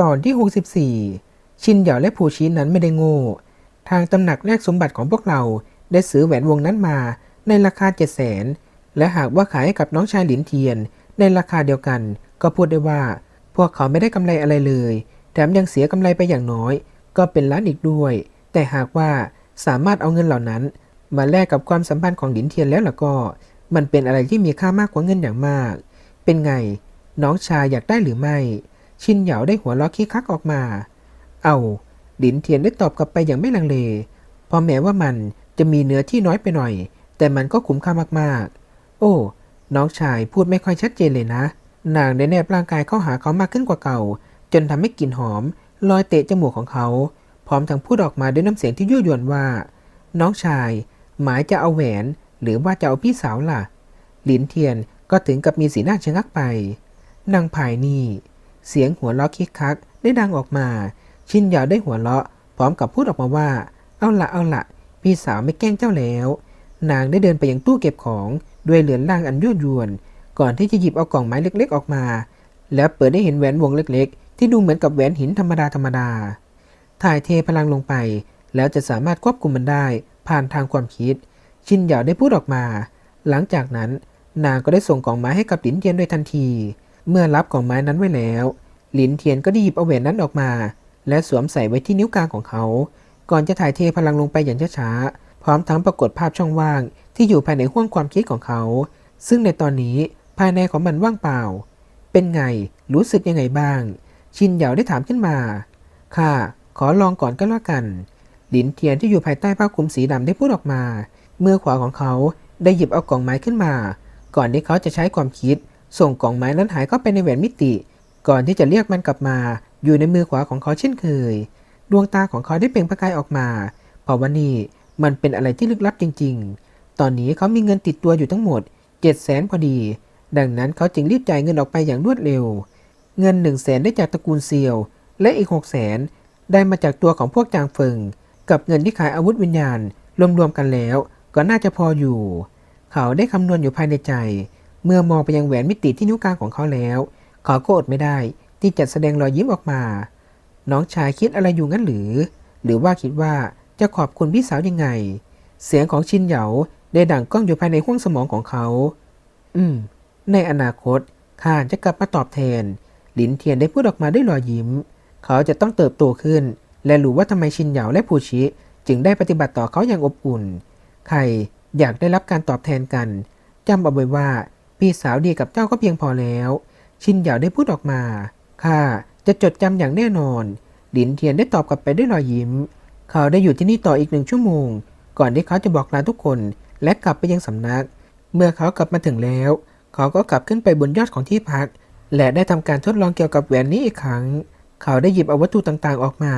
ตอนที่ 64 ชินเหยาและผูชีนั้นไม่ได้โง่ ทางตำหนักแลกสมบัติของพวกเราได้ซื้อแหวนวงนั้นมาในราคาเจ็ดแสนและหากว่าขายให้กับน้องชายหลินเทียน ในราคาเดียวกัน ก็พูดได้ว่า พวกเขาไม่ได้กำไรอะไรเลย แถมยังเสียกำไรไปอย่างน้อย ก็เป็นล้านอีกด้วย แต่หากว่าสามารถเอาเงินเหล่านั้น มาแลกกับความสัมพันธ์ของหลินเทียนแล้วล่ะก็ มันเป็นอะไรที่มีค่ามากกว่าเงินอย่างมาก เป็นไง น้องชายอยากได้หรือไม่ ชินเหยาได้หัวเราะคิกคักออกมา เอาหลินเทียนได้ตอบกลับไปอย่างไม่ลังเลพราะแม้ว่ามันจะมีเนื้อที่น้อยไปหน่อย แต่มันก็คุ้มค่ามากๆ โอ้ น้องชายพูดไม่ค่อยชัดเจนเลยนะ นางได้แนบร่างกายเข้าหาเขามากขึ้นกว่าเก่า จนทำให้กลิ่นหอม ลอยเตะจมูกของเขา พร้อมทั้งพูดออกมาด้วยน้ำเสียงที่ยั่วยวนว่า น้องชาย หมายจะเอาแหวน หรือว่าจะเอาพี่สาวล่ะ หลินเทียนก็ถึงกับมีสีหน้าชะงักไป นางภายนี่ เสียงหัวเราะคิกคักได้ดังออกมา ชินเหยาได้หัวเราะ พร้อมกับพูดออกมาว่า เอาละเอาละพี่สาวไม่แกล้งเจ้าแล้ว นางได้เดินไปยังตู้เก็บของด้วยเหลือนล่างอันยั่วยวน ก่อนที่จะหยิบเอากล่องไม้เล็ก ๆ ออกมา แล้วเปิดได้เห็นแหวนวงเล็ก ๆ ที่ดูเหมือนกับแหวนหินธรรมดาธรรมดา ถ่ายเทพลังลงไป แล้วจะสามารถควบคุมมันได้ ผ่านทางความคิด ชินเหยาได้พูดออกมา หลังจากนั้นนางก็ได้ส่งกล่องไม้ให้กับหลินเทียนโดยทันที เมื่อรับกล่องไม้นั้นไว้แล้ว หลินเทียนก็ได้หยิบเอาแหวนนั้นออกมา และสวมใส่ไว้ที่นิ้วกลางของเขา ก่อนจะถ่ายเทพลังลงไปอย่างช้าๆ พร้อมทั้งปรากฏภาพช่องว่าง ที่อยู่ภายในห้วงความคิดของเขา ซึ่งในตอนนี้ภายในของมันว่างเปล่า เป็นไง รู้สึกยังไงบ้าง ชินเหยาได้ถามขึ้นมา ค่ะ ขอลองก่อนก็แล้วกัน หลินเทียนที่อยู่ภายใต้ผ้าคลุมสีดำได้พูดออกมา เมื่อขวาของเขาได้หยิบเอากล่องไม้ขึ้นมา ก่อนที่เขาจะใช้ความคิด ส่งกล่องไม้นั้นหายเข้าไปในแหวนมิติ ก่อนที่จะเรียกมันกลับมา อยู่ในมือขวาของเขาเช่นเคย ดวงตาของเขาได้เปล่งประกายออกมาเพราะว่านี่มันเป็นอะไรที่ลึกลับจริง ๆ ตอนนี้เขามีเงินติดตัวอยู่ทั้งหมด7 0 0แสนพอดี ดังนั้นเขาจึงรีบจ่ายเงินออกไปอย่างรวดเร็ว เงิน 1 0 0 0 0แสนได้จากตระกูลเซียว และอีก6 0 0แสนได้มาจากตัวของพวกจางเฟิง กับเงินที่ขายอาวุธวิญญาณ รวมๆกันแล้ว ก็น่าจะพออยู่ เขาได้คำนวณอยู่ภายในใจ เมื่อมองไปยังแหวนมิติที่นิ้วกลางของเขาแล้ว เขาก็อดไม่ได้ ที่จะแสดงรอยยิ้มออกมา น้องชายคิดอะไรอยู่งั้นหรือ หรือว่าคิดว่าจะขอบคุณพี่สาวยังไง เสียงของชินเหยาได้ดังก้องอยู่ภายในห้วงสมองของเขา อืม ในอนาคตข้าจะกลับมาตอบแทน หลินเทียนได้พูดออกมาด้วยรอยยิ้ม เขาจะต้องเติบโตขึ้น และรู้ว่าทำไมชินเหยาและผู้ชิจึงได้ปฏิบัติต่อเขาอย่างอบอุ่น ใครอยากได้รับการตอบแทนกันจำเอาไว้ว่า พี่สาวดีกับเจ้าก็เพียงพอแล้ว ชินเหยาได้พูดออกมาข้าจะจดจำอย่างแน่นอนหลินเทียนได้ตอบกลับไปด้วยรอยยิ้ม เขาได้อยู่ที่นี่ต่ออีกหนึ่งชั่วโมง ก่อนที่เขาจะบอกลาทุกคน และกลับไปยังสำนัก เมื่อเขากลับมาถึงแล้ว เขาก็กลับขึ้นไปบนยอดของที่พัก และได้ทำการทดลองเกี่ยวกับแหวนนี้อีกครั้ง เขาได้หยิบเอาวัตถุต่างๆออกมา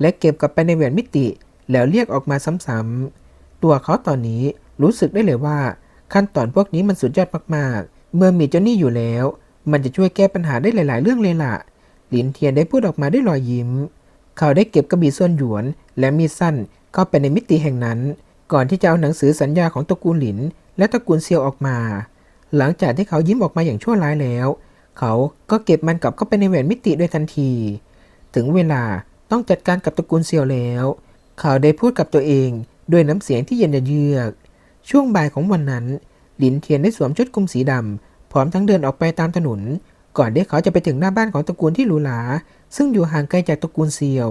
และเก็บกลับไปในแหวนมิติ แล้วเรียกออกมาซ้ำๆตัวเขาตอนนี้รู้สึกได้เลยว่า ขั้นตอนพวกนี้มันสุดยอดมากๆ เมื่อมีเจ้าหนี้อยู่แล้ว มันจะช่วยแก้ปัญหาได้หลาย ๆ เรื่องเลยล่ะ หลินเทียนได้พูดออกมาด้วยรอยยิ้ม เขาได้เก็บกระบี่ส่วนหยวน และมีดสั้นเข้าไปในมิติแห่งนั้น ก่อนที่จะเอาหนังสือสัญญาของตระกูลหลิน และตระกูลเซียวออกมา หลังจากที่เขายิ้มออกมาอย่างชั่วร้ายแล้ว เขาก็เก็บมันกลับเข้าไปในแหวนมิติด้วยทันที ถึงเวลาต้องจัดการกับตระกูลเซียวแล้ว เขาได้พูดกับตัวเองด้วยน้ำเสียงที่เย็นเยือก ช่วงบ่ายของวันนั้น หลินเทียนได้สวมชุดคลุมสีดำพร้อมทั้งเดินออกไปตามถนน ก่อนที่เขาจะไปถึงหน้าบ้านของตระกูลที่หรูหราซึ่งอยู่ห่างไกลจากตระกูลเซียว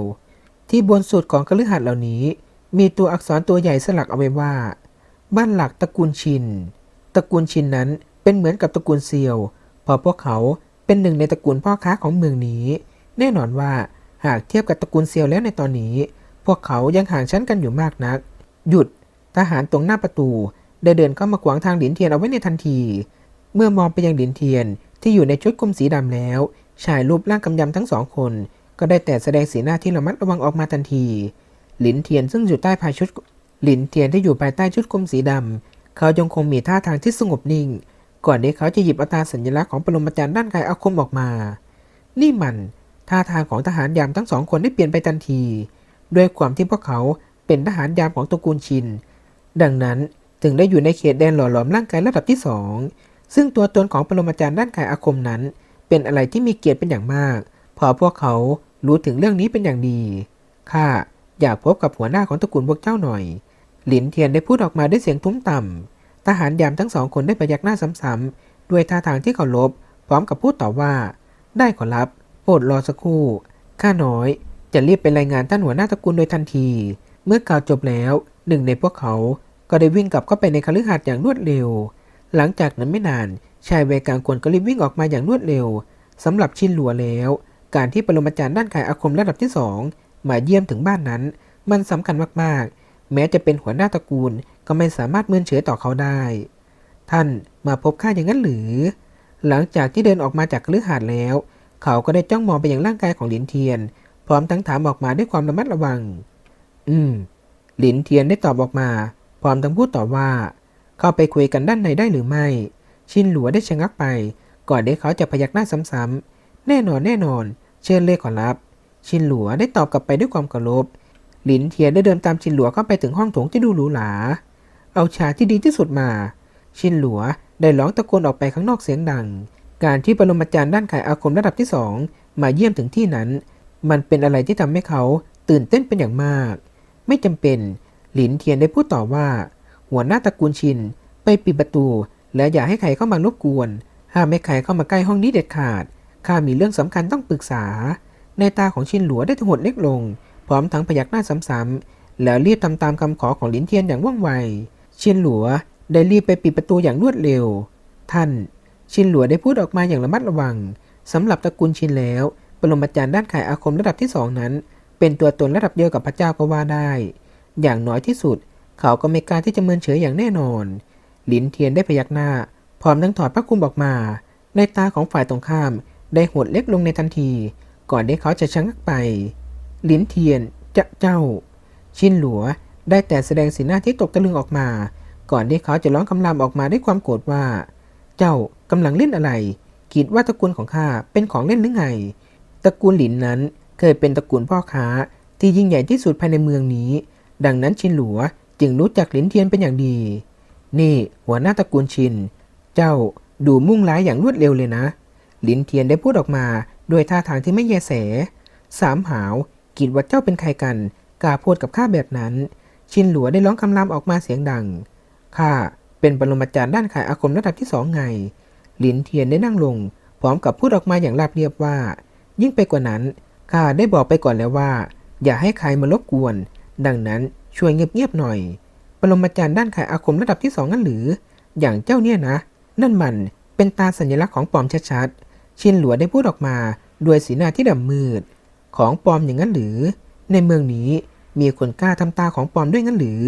ที่บนสุดของคฤหาสน์เหล่านี้ มีตัวอักษรตัวใหญ่สลักเอาไว้ว่า บ้านหลักตระกูลชินตระกูลชินนั้นเป็นเหมือนกับตระกูลเซียวเพราะพวกเขาเป็นหนึ่งในตระกูลพ่อค้าของเมืองนี้ แน่นอนว่าหากเทียบกับตระกูลเซียวแล้วในตอนนี้ พวกเขายังห่างชั้นกันอยู่มากนัก หยุด ทหารตรงหน้าประตู ได้เดินเข้ามาขวางทางหลินเทียนเอาไว้ในทันที เมื่อมองไปยังหลินเทียนที่อยู่ในชุดคลุมสีดำแล้ว ชายรูปร่างกำยำทั้งสองคน ก็ได้แต่แสดงสีหน้าที่ระมัดระวังออกมาทันที หลินเทียนซึ่งอยู่ใต้ภายชุดหลินเทียนที่อยู่ภายใต้ชุดคลุมสีดำเขายังคงมีท่าทางที่สงบนิ่ง ก่อนที่เขาจะหยิบอาตราสัญลักษณ์ของปรมาจารย์ด้านกายอาคมออกมา นี่มันท่าทางของทหารยามทั้งสองคนได้เปลี่ยนไปทันที ด้วยความที่พวกเขาเป็นทหารยามของตระกูลชิน ดังนั้นถึงได้อยู่ในเขตแดนหล่อหลอมร่างกายระดับที่สองซึ่งตัวตนของปรมาจารย์ด้านกายอาคมนั้น เป็นอะไรที่มีเกียรติเป็นอย่างมาก พอพวกเขารู้ถึงเรื่องนี้เป็นอย่างดี ข้าอยากพบกับหัวหน้าของตระกูลพวกเจ้าหน่อย หลินเทียนได้พูดออกมาด้วยเสียงทุ้มต่ำ ทหารยามทั้งสองคนได้พยักหน้าซ้ำๆ ด้วยท่าทางที่เคารพ พร้อมกับพูดต่อว่า ได้ขอรับ โปรดรอสักครู่ ข้าน้อย จะรีบไปรายงานท่านหัวหน้าตระกูลโดยทันที เมื่อกล่าวจบแล้ว หนึ่งในพวกเขา ก็ได้วิ่งกลับเข้าไปในคฤหาสน์อย่างรวดเร็ว หลังจากนั้นไม่นานชายวัยกลางคนก็รีบวิ่งออกมาอย่างรวดเร็วสำหรับชินหลัวแล้ว การที่ปรมาจารย์ด้านขายอาคมระดับที่สองมาเยี่ยมถึงบ้านนั้น มันสำคัญมากๆ แม้จะเป็นหัวหน้าตระกูลก็ไม่สามารถเมินเฉยต่อเขาได้ ท่านมาพบข้าอย่างนั้นหรือ หลังจากที่เดินออกมาจากคฤหาสน์แล้ว เขาก็ได้จ้องมองไปยังร่างกายของหลินเทียน พร้อมทั้งถามออกมาด้วยความระมัดระวัง อืม หลินเทียนได้ตอบออกมา พร้อมทั้งพูดต่อว่า เข้าไปคุยกันด้านในได้หรือไม่ ชินหลัวได้ชะงักไป ก่อนที่เขาจะพยักหน้าซ้ำๆ แน่นอนแน่นอน เชิญเลยขอรับ ชินหลัวได้ตอบกลับไปด้วยความเคารพหลินเทียนได้เดินตามชินหลัวเข้าไปถึงห้องโถงที่ดูหรูหรา เอาชาที่ดีที่สุดมา ชินหลัวได้ร้องตะโกนออกไปข้างนอกเสียงดัง การที่ปรมาจารย์ด้านขายอาคมระดับที่สองมาเยี่ยมถึงที่นั้น มันเป็นอะไรที่ทำให้เขาตื่นเต้นเป็นอย่างมาก ไม่จำเป็น หลินเทียนได้พูดต่อว่า หัวหน้าตระกูลชินไปปิดประตู และอย่าให้ใครเข้ามารบกวน ห้ามไม่ใครเข้ามาใกล้ห้องนี้เด็ดขาด ข้ามีเรื่องสำคัญต้องปรึกษา ในตาของชินหลัวได้ถดเล็กลง พร้อมทั้งพยักหน้าซ้ำๆแล้วรีบทำตามคำขอของหลินเทียนอย่างว่องไว ชินหลัวได้รีบไปปิดประตูอย่างรวดเร็ว ท่าน ชินหลัวได้พูดออกมาอย่างระมัดระวังสำหรับตระกูลชินแล้วปรมาจารย์ด้านขายอาคมระดับที่สองนั้น เป็นตัวตนระดับเดียวกับพระเจ้าก็ว่าได้ อย่างน้อยที่สุด เขาก็ไม่กล้าที่จะเมินเฉยอย่างแน่นอนหลินเทียนได้พยักหน้า พร้อมทั้งถอดผ้าคลุมออกมา ในตาของฝ่ายตรงข้ามได้หดเล็กลงในทันที ก่อนที่เขาจะชะงักไปหลินเทียนจะเจ้า ชินหลัวได้แต่แสดงสีหน้าที่ตกตะลึงออกมา ก่อนที่เขาจะร้องคำรามออกมาด้วยความโกรธว่า เจ้ากำลังเล่นอะไรคิดว่าตระกูลของข้าเป็นของเล่นหรือไง ตระกูลหลินนั้นเคยเป็นตระกูลพ่อค้าที่ยิ่งใหญ่ที่สุดภายในเมืองนี้ ดังนั้นชินหลัวจึงรู้จักหลินเทียนเป็นอย่างดี นี่หัวหน้าตระกูลชิน เจ้าดูมุ่งร้ายอย่างรวดเร็วเลยนะ หลินเทียนได้พูดออกมาด้วยท่าทางที่ไม่แยแส สามหาวคิดว่าเจ้าเป็นใครกัน กล้าพูดกับข้าแบบนั้น ชินหลัวได้ร้องคำรามออกมาเสียงดัง ข้าเป็นปรมาจารย์ด้านขายอาคมระดับที่สองไง หลินเทียนได้นั่งลง พร้อมกับพูดออกมาอย่างราบเรียบว่า ยิ่งไปกว่านั้นข้าได้บอกไปก่อนแล้วว่า อย่าให้ใครมารบกวน ดังนั้นช่วยเงียบๆหน่อย ปรมาจารย์ด้านขายอาคมระดับที่สองนั่นหรือ อย่างเจ้าเนี่ยนะ นั่นมันเป็นตาสัญลักษณ์ของปอมชัดๆ ชินหลัวได้พูดออกมาด้วยสีหน้าที่ดำมืด ของปอมอย่างนั้นหรือ ในเมืองนี้มีคนกล้าทำตาของปอมด้วยงั้นหรือ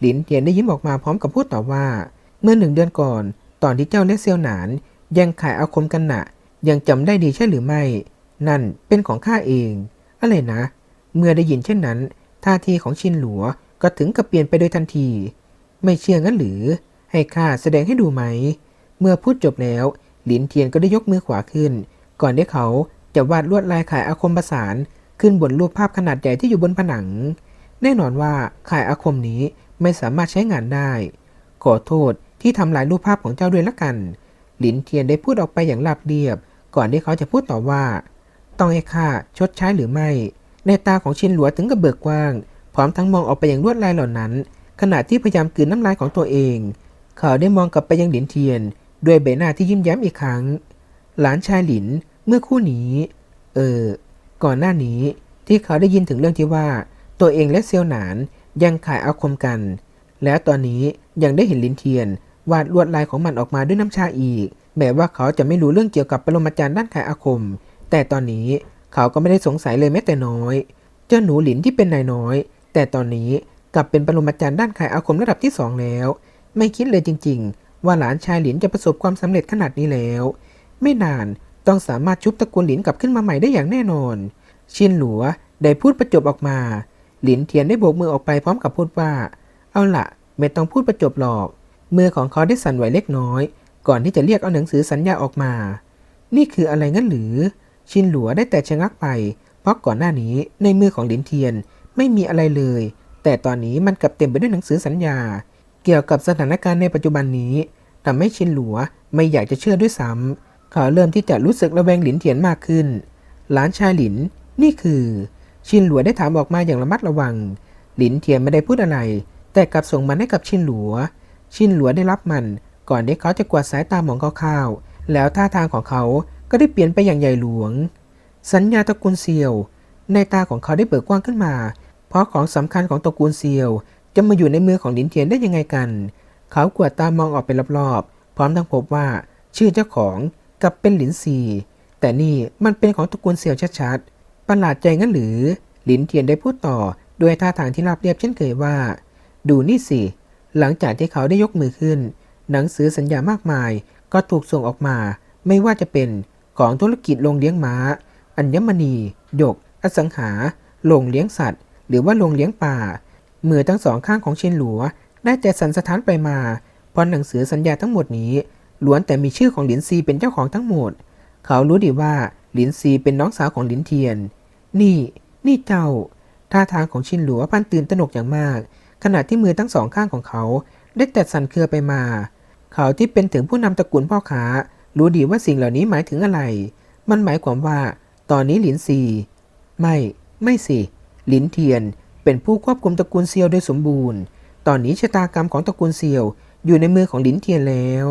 หลินเทียนได้ยิ้มออกมาพร้อมกับพูดต่อว่า เมื่อหนึ่งเดือนก่อน ตอนที่เจ้าและเซียวหนานยังขายอาคมกันนะยังจำได้ดีใช่หรือไม่ นั่นเป็นของข้าเอง อะไรนะ เมื่อได้ยินเช่นนั้น ท่าทีของชินหลัวก็ถึงกับเปลี่ยนไปโดยทันที ไม่เชื่องั้นหรือ ให้ข้าแสดงให้ดูไหม เมื่อพูดจบแล้ว หลินเทียนก็ได้ยกมือขวาขึ้น ก่อนที่เขาจะวาดลวดลายขายอาคมประสานขึ้นบนรูปภาพขนาดใหญ่ที่อยู่บนผนัง แน่นอนว่าขายอาคมนี้ไม่สามารถใช้งานได้ ขอโทษที่ทำลายรูปภาพของเจ้าด้วยละกัน หลินเทียนได้พูดออกไปอย่างราบเรียบ ก่อนที่เขาจะพูดต่อว่า ต้องให้ข้าชดใช้หรือไม่ ในตาของชินหลัวถึงกับเบิกกว้าง พร้อมทั้งมองออกไปอย่างลวดลายเหล่านั้น ขณะที่พยายามกลืนน้ำลายของตัวเอง เขาได้มองกลับไปยังหลินเทียน ด้วยใบหน้าที่ยิ้มแย้มอีกครั้ง หลานชายหลินเมื่อคู่นี้ เออ ก่อนหน้านี้ที่เขาได้ยินถึงเรื่องที่ว่า ตัวเองและเซียวหนานยังขายอาคมกัน แล้วตอนนี้ยังได้เห็นลินเทียน วาดลวดลายของมันออกมาด้วยน้ำชาอีก แม้ว่าเขาจะไม่รู้เรื่องเกี่ยวกับปรมาจารย์ด้านขายอาคม แต่ตอนนี้ เขาก็ไม่ได้สงสัยเลยแม้แต่น้อย เจ้าหนูหลินที่เป็นนายน้อย แต่ตอนนี้กลับเป็นปรมาจารย์ด้านขายอาคมระดับที่สองแล้ว ไม่คิดเลยจริง ๆ ว่าหลานชายหลินจะประสบความสำเร็จขนาดนี้แล้ว ไม่นานต้องสามารถชุบตระกูลหลินกลับขึ้นมาใหม่ได้อย่างแน่นอน ชินหลัวได้พูดประจบออกมา หลินเทียนได้โบกมือออกไปพร้อมกับพูดว่า เอาละไม่ต้องพูดประจบหรอก มือของเขาได้สั่นไหวเล็กน้อย ก่อนที่จะเรียกเอาหนังสือสัญญาออกมา นี่คืออะไรงั้นหรือ ชินหลัวได้แต่ชะงักไป เพราะก่อนหน้านี้ในมือของหลินเทียนไม่มีอะไรเลย แต่ตอนนี้มันกลับเต็มไปด้วยหนังสือสัญญา เกี่ยวกับสถานการณ์ในปัจจุบันนี้ทำให้ชินหลัวไม่อยากจะเชื่อด้วยซ้ำเขาเริ่มที่จะรู้สึกระแวงหลินเทียนมากขึ้น หลานชายหลิน นี่คือ ชินหลัวได้ถามออกมาอย่างระมัดระวัง หลินเทียนไม่ได้พูดอะไร แต่กลับส่งมันให้กับชินหลัว ชินหลัวได้รับมัน ก่อนที่เขาจะกวาดสายตามองคร่าวๆแล้วท่าทางของเขา ก็ได้เปลี่ยนไปอย่างใหญ่หลวง สัญญาตระกูลเซียว ในตาของเขาได้เปิดกว้างขึ้นมา เพราะของสำคัญของตระกูลเซียว จะมาอยู่ในมือของหลินเทียนได้ยังไงกัน เขากวดตามองออกไปรอบๆ พร้อมทั้งพบว่าชื่อเจ้าของกลับเป็นหลินซี แต่นี่มันเป็นของตระกูลเซียวชัดๆ ประหลาดใจงั้นหรือ หลินเทียนได้พูดต่อด้วยท่าทางที่ราบเรียบเช่นเคยว่า ดูนี่สิ หลังจากที่เขาได้ยกมือขึ้น หนังสือสัญญามากมาย ก็ถูกส่งออกมา ไม่ว่าจะเป็น ของธุรกิจโรงเลี้ยงม้า อัญมณีหยก อสังหา โรงเลี้ยงสัตว์ หรือว่าโรงเลี้ยงป่า มือทั้งสองข้างของเชนหลัว ได้แต่สันสถานไปมาเพราะหนังสือสัญญาทั้งหมดนี้ล้วนแต่มีชื่อของหลินซีเป็นเจ้าของทั้งหมด เขารู้ดีว่าหลินซีเป็นน้องสาวของหลินเทียน นี่ นี่เจ้า ท่าทางของชินหลัวพันตื่นตระหนกอย่างมาก ขณะที่มือทั้งสองข้างของเขา ได้แต่สั่นเครือไปมา เขาที่เป็นถึงผู้นำตระกูลพ่อค้า รู้ดีว่าสิ่งเหล่านี้หมายถึงอะไร มันหมายความว่า ตอนนี้หลินซี ไม่ ไม่สิ หลินเทียน เป็นผู้ควบคุมตระกูลเซียวโดยสมบูรณ์ ตอนนี้ชะตากรรมของตระกูลเซียว อยู่ในมือของหลินเทียนแล้ว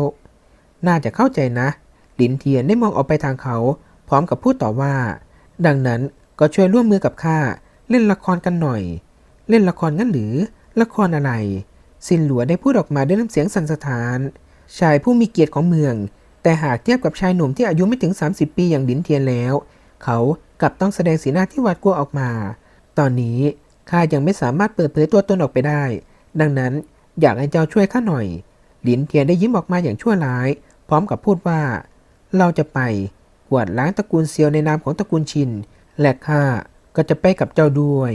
น่าจะเข้าใจนะ หลินเทียนได้มองออกไปทางเขา พร้อมกับพูดต่อว่า ดังนั้นก็ช่วยร่วมมือกับข้าเล่นละครกันหน่อย เล่นละครงั้นหรือ ละครอะไรซินหลัวได้พูดออกมาด้วยน้ำเสียงสั่นสะท้าน ชายผู้มีเกียรติของเมือง แต่หากเทียบกับชายหนุ่มที่อายุไม่ถึง 30 ปีอย่างหลินเทียนแล้ว เขากลับต้องแสดงสีหน้าที่หวาดกลัวออกมา ตอนนี้ข้ายังไม่สามารถเปิดเผยตัวตนออกไปได้ ดังนั้นอยากให้เจ้าช่วยข้าหน่อย หลินเทียนได้ยิ้มออกมาอย่างชั่วร้าย พร้อมกับพูดว่า เราจะไปกวาดล้างตระกูลเซียวในนามของตระกูลชิน และข้าก็จะไปกับเจ้าด้วย